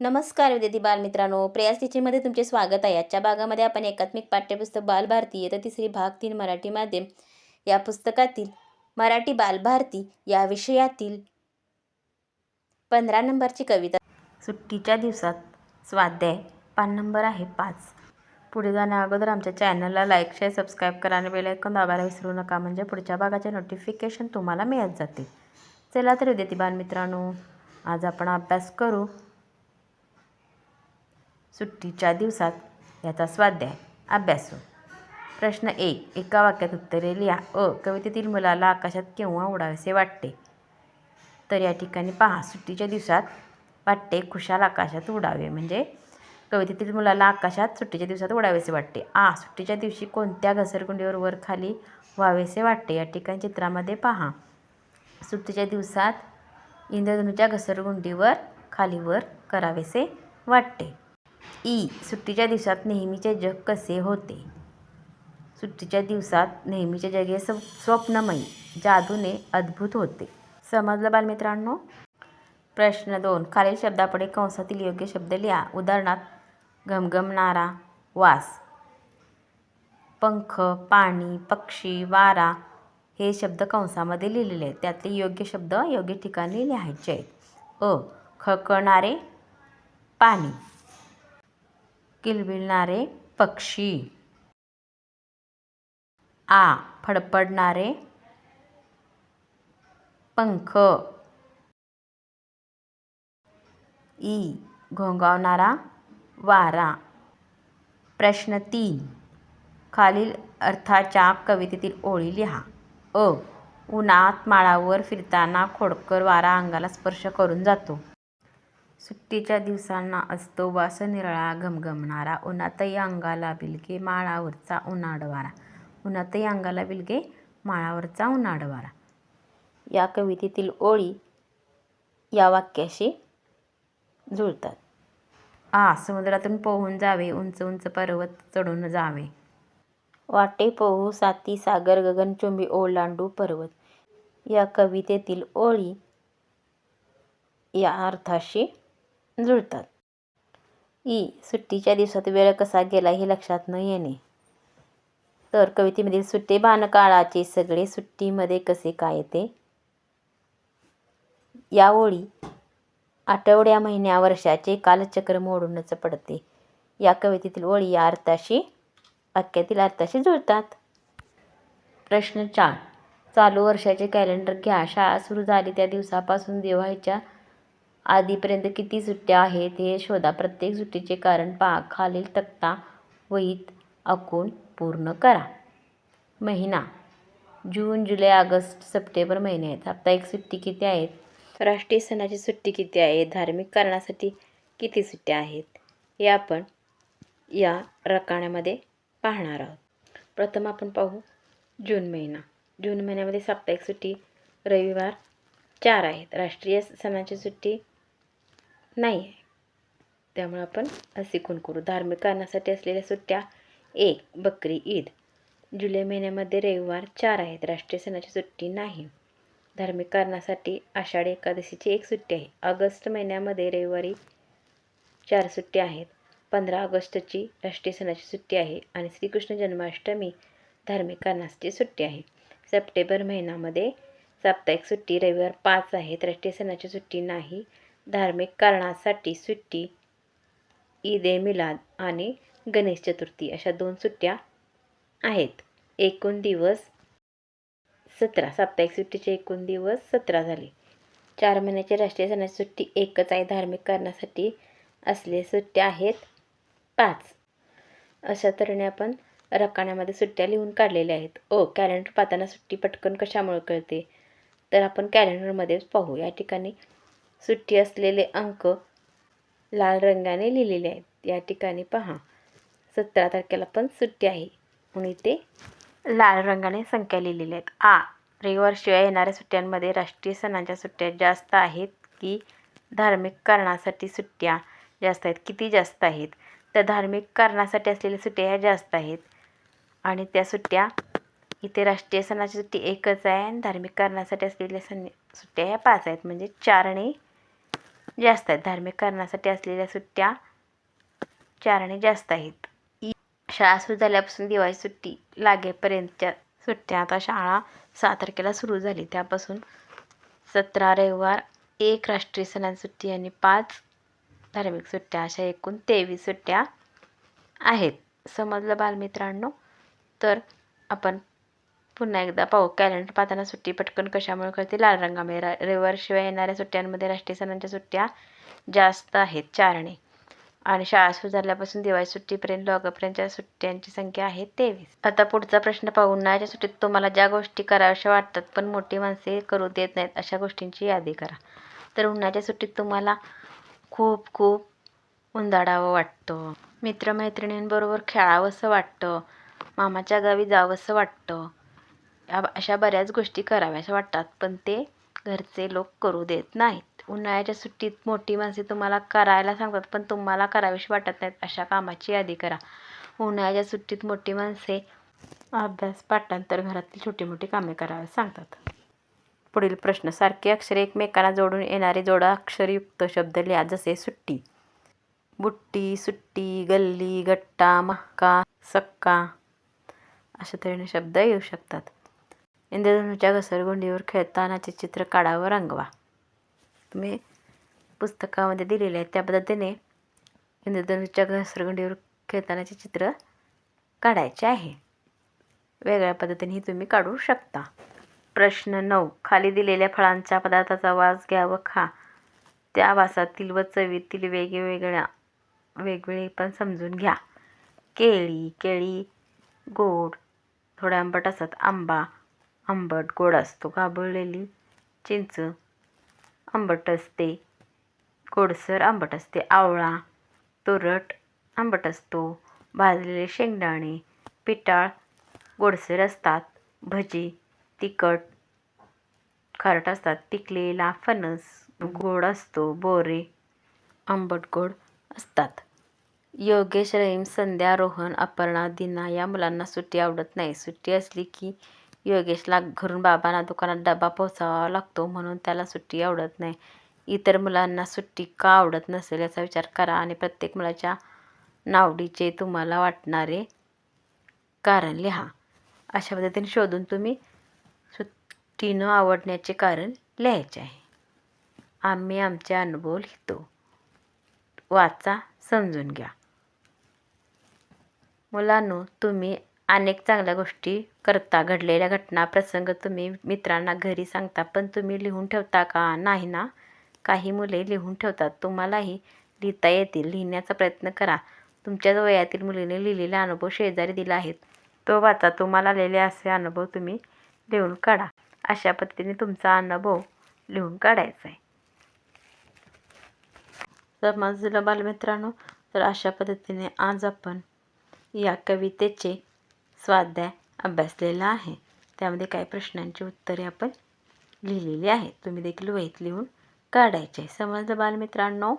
नमस्कार विद्यार्थी बालमित्रांनो. प्रयास टीचरमध्ये तुमचे स्वागत आहे. आजच्या भागामध्ये आपण एकात्मिक पाठ्यपुस्तक बालभारती येतं तिसरी भाग तीन मराठी माध्यम या पुस्तकातील मराठी बालभारती या विषयातील पंधरा नंबरची कविता. सुट्टीच्या दिवसात स्वाध्याय पान नंबर आहे पाच. पुढे जाण्या अगोदर आमच्या चॅनलला लाईक शेअर सबस्क्राईब करा आणि बेल दाबायला विसरू नका. म्हणजे पुढच्या भागाचे नोटिफिकेशन तुम्हाला मिळत जाते चला तर विद्यार्थी बालमित्रांनो आज आपण अभ्यास करू सुट्टीच्या दिवसात याचा स्वाध्याय. अभ्यासू. प्रश्न एक. एका वाक्यात उत्तरे लिहा. अ. कवितेतील मुलाला आकाशात केव्हा उडावेसे वाटते? तर या ठिकाणी पहा. सुट्टीच्या दिवसात वाटते खुशाल आकाशात उडावे. म्हणजे कवितेतील मुलाला आकाशात सुट्टीच्या दिवसात उडावेसे वाटते. आ. सुट्टीच्या दिवशी कोणत्या घसरगुंडीवर वर खाली व्हावेसे वाटते? या ठिकाणी चित्रामध्ये पहा. सुट्टीच्या दिवसात इंद्रधनुच्या घसरगुंडीवर खालीवर करावेसे वाटते. ई सुट्टीच्या दिवसात नेहमीचे जग कसे होते? सुट्टीच्या दिवसात नेहमीचे जग हे स्व स्वप्नमयी जादूने अद्भुत होते. समजलं बालमित्रांनो? प्रश्न दोन. खालील शब्दापुढे कंसातील योग्य शब्द लिहा. उदाहरणार्थ घमघमणारा वास. पंख पाणी पक्षी वारा हे शब्द कंसामध्ये लिहिलेले आहेत. त्यातले योग्य शब्द योग्य ठिकाणी लिहायचे आहेत. अ. खळखळणारे पाणी. किलबिलणारे पक्षी. आ. फडफडणारे पंख. ई. घोंगावणारा वारा. प्रश्न तीन. खालील अर्थाच्या कवितेतील ओळी लिहा. अ. उन्हात माळावर फिरताना खोडकर वारा अंगाला स्पर्श करून जातो. सुट्टीच्या दिवसांना असतो वास निराळा घमघमणारा. उन्हातही अंगाला बिलगे माळावरचा उन्हाडवारा उन्हातही अंगाला बिलगे माळावरचा उन्हाडवारा या कवितेतील ओळी या वाक्याशी जुळतात. आ समुद्रातून पोहून जावे उंच उंच पर्वत चढून जावे. वाटे पोहू साती सागर गगनचुंबी ओलांडू पर्वत. या कवितेतील ओळी या अर्थाशी जुळतात. ई सुट्टीच्या दिवसात वेळ कसा गेला हे लक्षात न येणे. तर कवितेमधील सुट्टे बाणकाळाचे सगळे सुट्टीमध्ये कसे काय येते? या ओळी आठवड्या महिन्या वर्षाचे कालचक्र मोडूनच पडते. या कवितेतील ओळी या अर्थाशी वाक्यातील अर्थाशी जुळतात. प्रश्न चार. चालू वर्षाचे कॅलेंडर घ्या शाळा सुरू झाली त्या दिवसापासून दिवाळीच्या आधीपर्यंत किती सुट्ट्या आहेत हे शोधा. प्रत्येक सुट्टीचे कारण पहा. खालील तक्ता वहीत आखून पूर्ण करा. महिना. जून जुलै ऑगस्ट सप्टेंबर महिने आहेत. साप्ताहिक सुट्टी किती आहेत? राष्ट्रीय सणाची सुट्टी किती आहे? धार्मिक कारणासाठी किती सुट्ट्या आहेत? हे आपण या रकाण्यामध्ये पाहणार आहोत. प्रथम आपण पाहू जून महिना. जून महिन्यामध्ये साप्ताहिक सुट्टी रविवार चार आहेत. राष्ट्रीय सणाची सुट्टी नाही आहे. त्यामुळे आपण असिकून करू? धार्मिक कारणासाठी असलेल्या सुट्ट्या एक बकरी ईद. जुलै महिन्यामध्ये रविवार चार आहेत. राष्ट्रीय सणाची सुट्टी नाही. धार्मिक कारणासाठी आषाढी एकादशीची एक सुट्टी आहे. ऑगस्ट महिन्यामध्ये रविवारी चार सुट्ट्या आहेत. पंधरा ऑगस्टची राष्ट्रीय सणाची सुट्टी आहे आणि श्रीकृष्ण जन्माष्टमी धार्मिक कारणासाठी सुट्टी आहे. सप्टेंबर महिन्यामध्ये साप्ताहिक सुट्टी रविवार पाच आहेत राष्ट्रीय सणाची सुट्टी नाही. धार्मिक कारणासाठी सुट्टी ईद ए मिलाद आणि गणेश चतुर्थी अशा दोन सुट्ट्या आहेत. एकूण दिवस सतरा. साप्ताहिक सुट्टीचे एकूण दिवस सतरा झाले. चार महिन्याची राष्ट्रीय सणाची सुट्टी एकच आहे. धार्मिक कारणासाठी असले सुट्ट्या आहेत पाच. अशा तऱ्हेने आपण रकाण्यामध्ये सुट्ट्या लिहून काढलेल्या आहेत. ओ कॅलेंडर पाहताना सुट्टी पटकन कशामुळे कळते? तर आपण कॅलेंडरमध्येच पाहू. या ठिकाणी सुट्टी असलेले अंक लाल रंगाने लिहिलेले आहेत. या ठिकाणी पहा सतरा तारखेला पण सुट्टी आहे. म्हणून इथे लाल रंगाने संख्या लिहिलेल्या आहेत. आ रविवारशिवाय येणाऱ्या सुट्ट्यांमध्ये राष्ट्रीय सणांच्या सुट्ट्या जास्त आहेत की धार्मिक कारणासाठी सुट्ट्या जास्त आहेत? किती जास्त आहेत? तर धार्मिक कारणासाठी असलेल्या सुट्ट्या ह्या जास्त आहेत. आणि त्या सुट्ट्या इथे राष्ट्रीय सणाची सुट्टी एकच आहे आणि धार्मिक कारणासाठी असलेल्या सण सुट्ट्या ह्या पाच आहेत. म्हणजे चारणे जास्त आहेत. धार्मिक कारणासाठी असलेल्या सुट्ट्या चारणे जास्त आहेत. शाळा सुरू झाल्यापासून दिवाळी सुट्टी लागेपर्यंतच्या सुट्ट्या. आता शाळा सहा तारखेला सुरू झाली. त्यापासून सतरा रविवार एक राष्ट्रीय सणांची सुट्टी आणि पाच धार्मिक सुट्ट्या. अशा एकूण तेवीस सुट्ट्या आहेत. समजलं बालमित्रांनो? तर आपण पुन्हा एकदा पाहू. कॅलेंडर पाहताना सुट्टी पटकन कशामुळे कळते? लाल रंगामुळे. रा रविवारशिवाय येणाऱ्या सुट्ट्यांमध्ये राष्ट्रीय सणांच्या सुट्ट्या जास्त आहेत. चारणे. आणि शाळा सुरू झाल्यापासून दिवाळी सुट्टीपर्यंत लॉगपर्यंतच्या सुट्ट्यांची संख्या आहे तेवीस. आता पुढचा प्रश्न पाहू. उन्हाळ्याच्या सुट्टीत तुम्हाला ज्या गोष्टी कराव्याशा वाटतात पण मोठी माणसे करू देत नाहीत अशा गोष्टींची यादी करा. तर उन्हाळ्याच्या सुट्टीत तुम्हाला खूप खूप उंदाडावं वाटतं. मित्रमैत्रिणींबरोबर खेळावंसं वाटतं. मामाच्या गावी जावंसं वाटतं. या अशा बऱ्याच गोष्टी कराव्याशा वाटतात पण ते घरचे लोक करू देत नाहीत. उन्हाळ्याच्या सुट्टीत मोठी माणसे तुम्हाला करायला सांगतात पण तुम्हाला करावीशी वाटत नाहीत अशा कामाची यादी करा. उन्हाळ्याच्या सुट्टीत मोठी माणसे अभ्यास पाठांतर घरातील छोटी मोठी कामे कराव्यास सांगतात. पुढील प्रश्न सारखी अक्षरे एकमेकांना जोडून येणारे जोडाक्षरयुक्त शब्द लिहा जसे सुट्टी. बुट्टी सुट्टी गल्ली गट्टा मक्का सक्का अशा तऱ्हेने शब्द येऊ शकतात. इंद्रधनुच्या घसरगुंडीवर खेळतानाचे चित्र काढा व रंगवा तुम्ही पुस्तकामध्ये दिलेले आहे त्या पद्धतीने इंद्रधनुच्या घसरगुंडीवर खेळतानाचे चित्र काढायचे आहे वेगळ्या पद्धतीनेही तुम्ही काढू शकता प्रश्न नऊ खाली दिलेल्या फळांच्या पदार्थाचा वास घ्या व खा त्या वासातील व चवीतील वेगवेगळ्या वेगवेगळे पण समजून घ्या केळी केळी गोड थोड्या आंबट असतात आंबा आंबट गोड असतो घाबळलेली चिंच आंबट असते. गोडसर आंबट असते. आवळा तुरट आंबट असतो. भाजलेले शेंगदाणे पिटाळ गोडसर असतात. भजी तिखट खारट असतात. पिकलेला फणस गोड असतो. बोरे आंबट गोड असतात. योगेश रहीम संध्या रोहन अपर्णा दिना या मुलांना सुट्टी आवडत नाही. सुट्टी असली की योगेशला घरून बाबांना दुकानात डबा पोचावा लागतो म्हणून त्याला सुट्टी आवडत नाही. इतर मुलांना सुट्टी का आवडत नसेल याचा विचार करा आणि प्रत्येक मुलाच्या नावडीचे तुम्हाला वाटणारे कारण लिहा. अशा पद्धतीने शोधून तुम्ही सुट्टी न आवडण्याचे कारण लिहायचे आहे. आम्ही आमचे अनुभव लिहितो. वाचा समजून घ्या. मुलांनो तुम्ही अनेक चांगल्या गोष्टी करता घडलेल्या घटना प्रसंग तुम्ही मित्रांना घरी सांगता पण तुम्ही लिहून ठेवता का? नाही ना? काही मुले लिहून ठेवतात. तुम्हालाही लिहिता येतील. लिहिण्याचा प्रयत्न करा. तुमच्याच वयातील मुलीने लिहिलेला अनुभव शेजारी दिला आहे तो वाचा. तुम्हाला आलेले असे अनुभव तुम्ही लिहून काढा. अशा पद्धतीने तुमचा अनुभव लिहून काढायचा आहे. समजलं बालमित्रांनो तर अशा पद्धतीने आज आपण या कवितेचे स्वाध्याय अभ्यासलेला आहे. त्यामध्ये काही प्रश्नांची उत्तरे आपण लिहिलेली आहेत. तुम्ही देखील वहीत लिहून काढायचे. समजलं बालमित्रांनो?